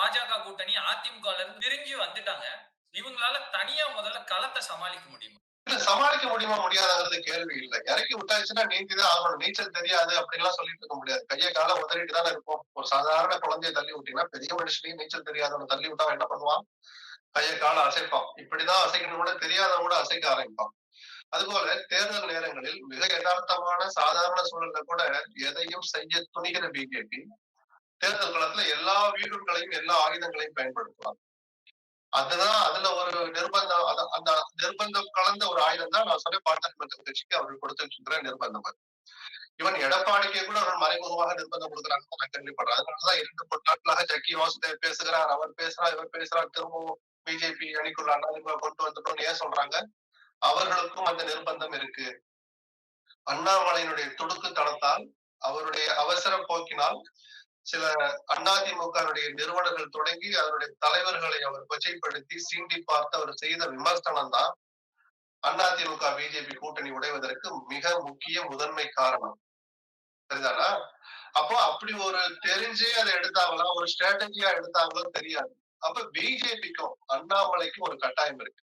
பாஜக கூட்டணி அதிமுக இருந்து பிரிஞ்சு வந்துட்டாங்க. இவங்களால தனியா முதல்ல களத்தை சமாளிக்க முடியுமா? இல்ல சமாளிக்க முடியுமா முடியாதது கேள்வி இல்ல. இறக்கி விட்டாச்சுன்னா நீந்திதான் ஆகணும். நீச்சல் தெரியாது அப்படின்லாம் சொல்லிட்டு இருக்க முடியாது. கையை கால உதறிட்டு தானே இருப்போம். ஒரு சாதாரண குழந்தைய தள்ளி விட்டீங்கன்னா பெரிய மனுஷனையும் நீச்சல் தெரியாதவன் தள்ளி விட்டா என்ன பண்ணுவான்? கையை கால அசைப்பான். இப்படிதான் அசைக்கணும் கூட தெரியாதவன் கூட அசைக்க ஆரம்பிப்பான். அதுபோல தேர்தல் நேரங்களில் மிக யதார்த்தமான சாதாரண சூழல்ல கூட எதையும் செய்ய துணிகிற பிஜேபி தேர்தல் களத்துல எல்லா வீடுகளையும் எல்லா ஆயுதங்களையும் பயன்படுத்துவாங்க. அதுதான் அதுல ஒரு நிர்பந்தம் அந்த நிர்பந்தம் கலந்த ஒரு ஆயுதம் தான் நான் சொன்ன பாட்டாளி கட்சிக்கு அவர்கள் கொடுத்திருக்கின்ற நிர்பந்தம் அது. இவன் எடப்பாடிக்கே கூட அவர்கள் மறைமுகமாக நிர்பந்தம் கொடுக்குறாங்க. நான் கேள்விப்படுறேன். அதனாலதான் இரண்டு பொட்டாட்களாக ஜக்கி வாசுதேவ் பேசுகிறார். அவர் பேசுறா இவர் பேசுறார். திரும்பவும் பிஜேபி அணிக்குள்ள அண்ணாதிமுக கொண்டு வந்துட்டோம்னு ஏன் சொல்றாங்க? அவர்களுக்கும் அந்த நிர்பந்தம் இருக்கு. அண்ணாமலையினுடைய துடுக்கு தளத்தால் அவருடைய அவசர போக்கினால் சில அதிமுகவுடைய நிறுவனங்கள் தொடங்கி அதனுடைய தலைவர்களை அவர் கொச்சைப்படுத்தி சீண்டி பார்த்து அவர் செய்த விமர்சனம் தான் அதிமுக பிஜேபி கூட்டணி உடைவதற்கு மிக முக்கிய முதன்மை காரணம். சரிதானா? அப்போ அப்படி ஒரு தெரிஞ்சே அதை எடுத்தாங்களா? ஒரு ஸ்ட்ராட்டஜியா எடுத்தாங்களோ தெரியாது. அப்ப பிஜேபிக்கும் அண்ணாமலைக்கும் ஒரு கட்டாயம் இருக்கு.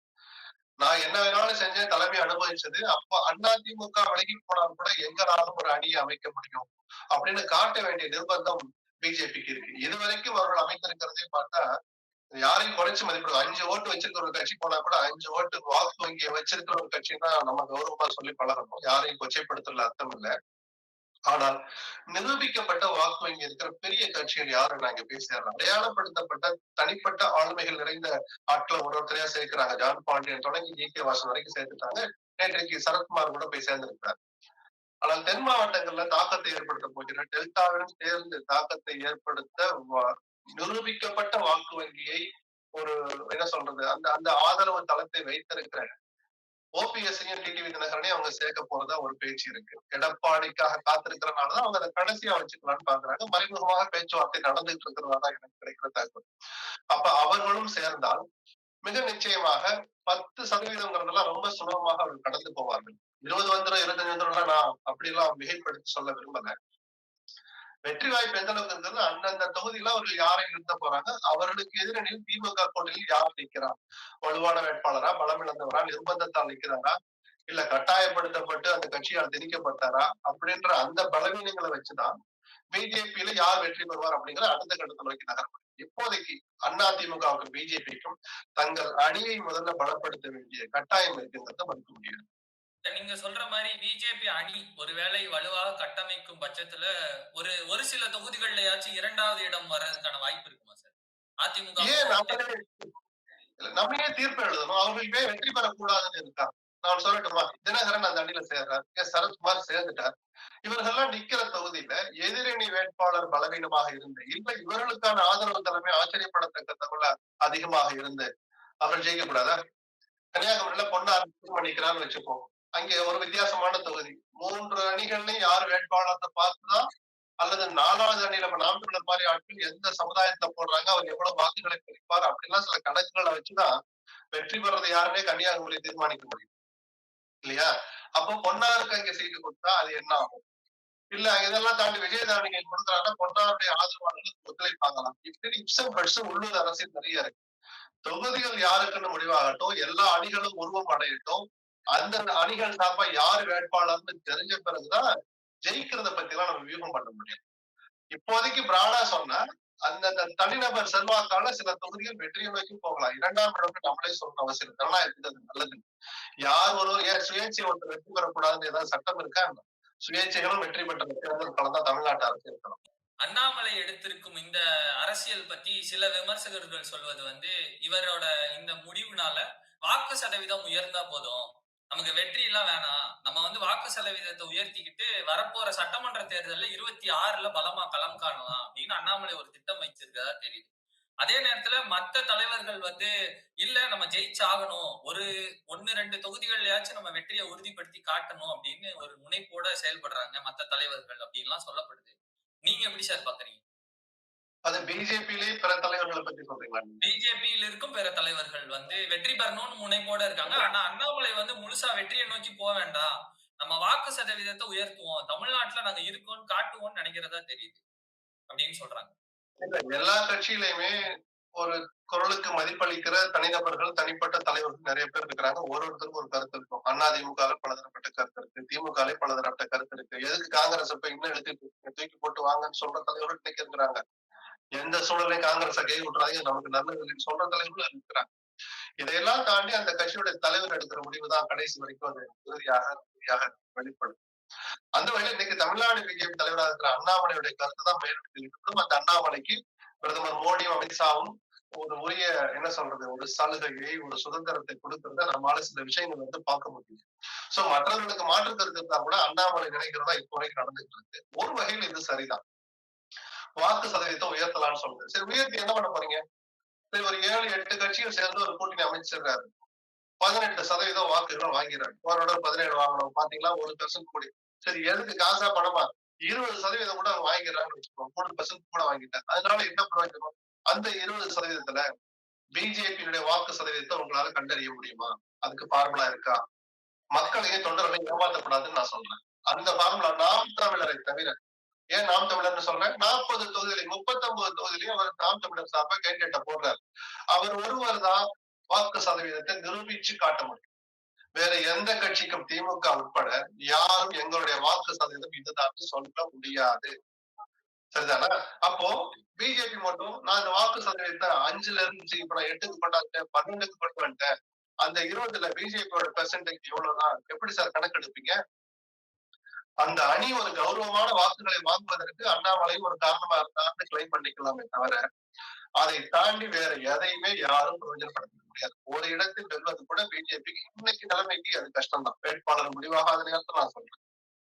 நான் என்ன வேணாலும் செஞ்சேன் தலைமை அனுபவிச்சது. அப்ப அதிமுக விலகி போனால் கூட எங்களாலும் ஒரு அணியை அமைக்க முடியும் அப்படின்னு காட்ட வேண்டிய நிர்பந்தம் பிஜேபிக்கு இருக்கு. இது வரைக்கும் அவர்கள் அமைத்திருக்கிறதே பார்த்தா யாரையும் குறைச்சு மதிப்பிடுவோம் அஞ்சு ஓட்டு வச்சிருக்கிற ஒரு கட்சி போனா கூட அஞ்சு ஓட்டு வாக்கு வங்கியை வச்சிருக்கிற ஒரு கட்சின்னா நம்ம கௌரவமா சொல்லி பழகணும். யாரையும் கொச்சைப்படுத்தல அர்த்தம் இல்லை. ஆனால் நிரூபிக்கப்பட்ட வாக்கு வங்கி இருக்கிற பெரிய கட்சிகள் யாரு நாங்க பேசுறோம் அடையாளப்படுத்தப்பட்ட தனிப்பட்ட ஆளுமைகள் நிறைந்த ஆட்களை ஒரு ஒருத்தரையா சேர்க்கிறாங்க. ஜான் பாண்டியன் தொடங்கி ஜி கே வாசன் வரைக்கும் சேர்த்துட்டாங்க. நேற்றைக்கு சரத்குமார் கூட போய் சேர்ந்திருக்கிறார். ஆனால் தென் மாவட்டங்கள்ல தாக்கத்தை ஏற்படுத்த போகிற டெல்டாவிலும் சேர்ந்து தாக்கத்தை ஏற்படுத்த நிரூபிக்கப்பட்ட வாக்கு வங்கியை ஒரு என்ன சொல்றது அந்த அந்த ஆதரவு தளத்தை வைத்திருக்கிற ஓபிஎஸ்ஐயும் டிடிவி தினகரனையும் அவங்க சேர்க்க போறதா ஒரு பேச்சு இருக்கு. எடப்பாடிக்காக காத்திருக்கிறனாலதான் அவங்க அதை கடைசியா வச்சுக்கலாம்னு பாக்குறாங்க. மறைமுகமாக பேச்சுவார்த்தை நடந்துட்டு இருக்கிறதா எனக்கு கிடைக்கிற தகவல். அப்ப அவர்களும் சேர்ந்தால் மிக நிச்சயமாக பத்து சதவீதம்ங்கிறதெல்லாம் ரொம்ப சுலபமாக அவர்கள் கடந்து போவார்கள். இருபது வந்துடும் இருபத்தஞ்சு வந்துடும் நான் அப்படி எல்லாம் மிகைப்படுத்தி சொல்ல விரும்பல. வெற்றி வாய்ப்பு எந்த அளவுக்கு இருந்தது அந்தந்த தொகுதியில அவர்கள் யாரை நிறுத்த போறாங்க? அவர்களுக்கு எதிரணியில் திமுக கோட்டையில் யார் நிற்கிறா வலுவான வேட்பாளரா பலம் இழந்தவரா நிர்பந்தத்தால் நிற்கிறாரா? இல்ல கட்டாயப்படுத்தப்பட்டு அந்த கட்சியால் திணிக்கப்பட்டாரா? அப்படின்ற அந்த பலவீனங்களை வச்சுதான் பிஜேபியில யார் வெற்றி பெறுவார் அப்படிங்கிற அடுத்த கட்டத்தை நோக்கி நகர இப்போதைக்கு அதிமுகவுக்கும் பிஜேபிக்கும் தங்கள் அணியை முதல்ல பலப்படுத்த வேண்டிய கட்டாயம் இருக்குங்கிறத மறுக்க முடியாது. நீங்க சொல்ற மாதிரி பிஜேபி அணி ஒருவேளை வலுவாக கட்டமைக்கும் பட்சத்துல ஒரு ஒரு சில தொகுதிகள்லயாச்சும் இரண்டாவது இடம் வர்றதுக்கான வாய்ப்பு இருக்குமா சார்? அதிமுக நம்மளே தீர்ப்பு எழுதணும். அவர்களுக்கே வெற்றி பெறக்கூடாதுன்னு இருக்கா நான் சொல்லட்டுமா? தினகரன் அந்த அணியில சேர்றார். சரத்குமார் சேர்ந்துட்டார். இவர்கள்லாம் நிக்கிற தொகுதியில எதிரணி வேட்பாளர் பலவீனமாக இருந்து இல்ல இவர்களுக்கான ஆதரவு தலைமை ஆச்சரியப்படத்தக்க தகவல அதிகமாக இருந்து அவர்கள் ஜெயிக்க கூடாதா கன்னியாகுமரியில பொண்ணார் பண்ணிக்கிறான்னு வச்சுப்போம். அங்கே ஒரு வித்தியாசமான தொகுதி. மூன்று அணிகள்லையும் யார் வேட்பாளர்னு பார்த்துதான் அல்லது நாலாவது அணியில நாம் தமிழர் மாதிரி ஆட்கள் எந்த சமுதாயத்தை போடுறாங்க அவர் எவ்வளவு வாக்குகளை பிரிப்பார் அப்படின்லாம் சில கணக்குகளை வச்சுதான் வெற்றி பெறது யாருமே கன்னியாகுமரி தீர்மானிக்க முடியும். இல்லையா? அப்போ பொன்னாருக்கு அங்க சீட்டு கொடுத்தா அது என்ன ஆகும்? இல்ல இதெல்லாம் தாண்டி விஜயதாரணிகள் கொடுக்குறாங்கன்னா பொன்னாருடைய ஆதரவாளர்கள் ஒத்துழைப்பாங்களாம். இப்படி இப்சம் பெட்ஸும் உள்ளூர் அரசியல் நிறைய இருக்கு. தொகுதிகள் யாருக்குன்னு முடிவாகட்டும் எல்லா அணிகளும் உருவம் அடையட்டும் அந்த அணிகள் சார்பா யார் வேட்பாளர்னு தெரிஞ்ச பிறகுதான் ஜெயிக்கிறத பத்தி எல்லாம் நம்ம வியூகம் பண்ண முடியும். இப்போதைக்கு பிராடா சொன்ன அந்தந்த தனிநபர் செல்வாக்கால சில தொகுதிகள் வெற்றியை நோக்கி போகலாம். இரண்டாம் இடம்னு நம்மளே சொல்லணும் அவசியம் இதெல்லாம் அது நல்லது. யார் ஒரு ஏன் சுயேட்சை ஒன்று வெற்றி பெறக்கூடாதுன்னு ஏதாவது சட்டம் இருக்கா? சுயேட்சைகளும் வெற்றி பெற்ற தேர்தல் களம் தான் தமிழ்நாட்டு அரசு இருக்கணும். அண்ணாமலை எடுத்திருக்கும் இந்த அரசியல் பத்தி சில விமர்சகர்கள் சொல்வது வந்து இவரோட இந்த முடிவுனால வாக்கு சதவீதம் உயர்ந்தா போதும். நமக்கு வெற்றி எல்லாம் வேணாம் நம்ம வந்து வாக்கு சதவீதத்தை உயர்த்திக்கிட்டு வரப்போற சட்டமன்ற தேர்தலில் இருபத்தி ஆறுல பலமா களம் காணலாம் அப்படின்னு அண்ணாமலை ஒரு திட்டம் வைச்சிருக்கதா தெரியுது. அதே நேரத்துல மத்த தலைவர்கள் வந்து இல்ல நம்ம ஜெயிச்சாகணும். ஒரு ஒன்னு ரெண்டு தொகுதிகள்லயாச்சும் நம்ம வெற்றியை உறுதிப்படுத்தி காட்டணும் அப்படின்னு ஒரு முனைப்போட செயல்படுறாங்க மத்த தலைவர்கள் அப்படின்லாம் சொல்லப்படுது. நீங்க எப்படி சார் பாக்குறீங்க? அது பிஜேபியிலே இப்ப தலைவர்களை பத்தி சொல்றீங்களா பிஜேபியில் இருக்கும் பிற தலைவர்கள் வந்து வெற்றி பெறணும்னு முனைப்போட இருக்காங்க ஆனா அண்ணாமலை வந்து முழுசா வெற்றியை நோக்கி போக வேண்டாம் நம்ம வாக்கு சதவீதத்தை உயர்த்துவோம் தமிழ்நாட்டுல நாங்க இருக்கோம்னு காட்டுவோம்னு நினைக்கிறதா தெரியுது அப்படின்னு சொல்றாங்க எல்லா கட்சியிலயுமே ஒரு குரலுக்கு மதிப்பளிக்கிற தனிநபர்கள், தனிப்பட்ட தலைவர்கள் நெறைய பேர் இருக்கிறாங்க. ஒரு ஒருத்தருக்கும் ஒரு கருத்து இருக்கும். அதிமுகல பலதரப்பட்ட கருத்து இருக்கு. திமுகலே பலதரப்பட்ட கருத்து இருக்கு. எதுக்கு காங்கிரஸ போய் இன்னும் இருக்கீங்க? தூக்கி போட்டு வாங்கன்னு சொல்ற தலைவர்கள் இன்னைக்கு இருக்கிறாங்க. எந்த சூழலையும் காங்கிரஸ கை விட்டுறாதீங்க. நமக்கு நல்லது சொல்ற தலைவர்களும் இருக்கிறாங்க. இதையெல்லாம் தாண்டி அந்த கட்சியோட தலைவர் எடுக்கிற முடிவு தான் கடைசி வரைக்கும் அது இறுதியாக இறுதியாக வெளிப்படும். அந்த வகையில் இன்னைக்கு தமிழ்நாடு பிஜேபி தலைவராக இருக்கிற அண்ணாமலையுடைய கருத்து தான் மேலும் அந்த அண்ணாமலைக்கு பிரதமர் மோடியும், அமித்ஷாவும் ஒரு உரிய என்ன சொல்றது? ஒரு சலுகையை, ஒரு சுதந்திரத்தை கொடுக்கறத நம்மளால சில விஷயங்கள் வந்து பார்க்க முடியுது. சோ மற்றவர்களுக்கு மாற்று கருத்து இருந்தா கூட அண்ணாமலை நினைக்கிறதா இப்போ வரைக்கும் நடந்துட்டு இருக்கு. ஒரு வகையில் இது சரிதான். வாக்கு சதவீதத்தை உயர்த்தலாம்னு சொல்றது சரி உயர்த்தி என்ன பண்ண போறீங்க? சரி ஒரு 7, 8 கட்சிகள் சேர்ந்து ஒரு கூட்டணி அமைச்சிடுறாரு. பதினெட்டு சதவீதம் வாக்குகள் வாங்கிறாரு. போன தடவ 17 வாங்குனோம். பாத்தீங்களா ஒரு பெர்சன்ட் கூடி. சரி எதுக்கு காசா பணமா? 20% கூட அவங்க வாங்கிடுறாங்கன்னு வச்சுக்கோங்க. 3% கூட வாங்கிட்டாங்க. அதனால என்ன பிரயோஜனம்? அந்த இருபது சதவீதத்துல பிஜேபியினுடைய வாக்கு சதவீதத்தை உங்களால கண்டறிய முடியுமா? அதுக்கு ஃபார்முலா இருக்கா? மக்களையும் தொண்டர்களையும் ஏமாற்றப்படாதுன்னு நான் சொல்றேன். அந்த ஃபார்முலா நாம் தமிழரை தவிர ஏன் நாம் தமிழர்னு சொல்றேன்? 40 தொகுதியில 39 தொகுதியிலயும் அவர் நாம் தமிழர் சார்பாக கேண்டிடேட்ட போடுறாரு. அவர் ஒருவர் தான் வாக்கு சதவீதத்தை நிரூபிச்சு காட்ட முடியும். வேற எந்த கட்சிக்கும் திமுக உட்பட யாரும் எங்களுடைய வாக்கு சதவீதம் இதுதான் சொல்ல முடியாது. சரிதானா? அப்போ பிஜேபி மட்டும் நான் இந்த வாக்கு சதவீதத்தை அஞ்சுல இருந்து இப்ப நான் 8க்கு கொண்டு வந்துட்டேன், 12க்கு கொண்டு வந்துட்டேன். அந்த 20ல பிஜேபியோட பெர்சன்டேஜ் எவ்வளவுதான்? எப்படி சார் கணக்கெடுப்பீங்க? அந்த அணி ஒரு கௌரவமான வாக்குகளை வாங்குவதற்கு அண்ணாமலை ஒரு காரணமா இருந்தார்னு கிளைம் பண்ணிக்கலாமே தவிர, அதை தாண்டி வேற எதையுமே யாரும் பிரயோஜனப்படுத்த முடியாது. ஒரு இடத்தில் வெல்வது கூட பிஜேபிக்கு இன்னைக்கு நிலைமைக்கு அது கஷ்டம் தான். வேட்பாளர் முடிவாகாத நேரத்தை நான் சொல்றேன்.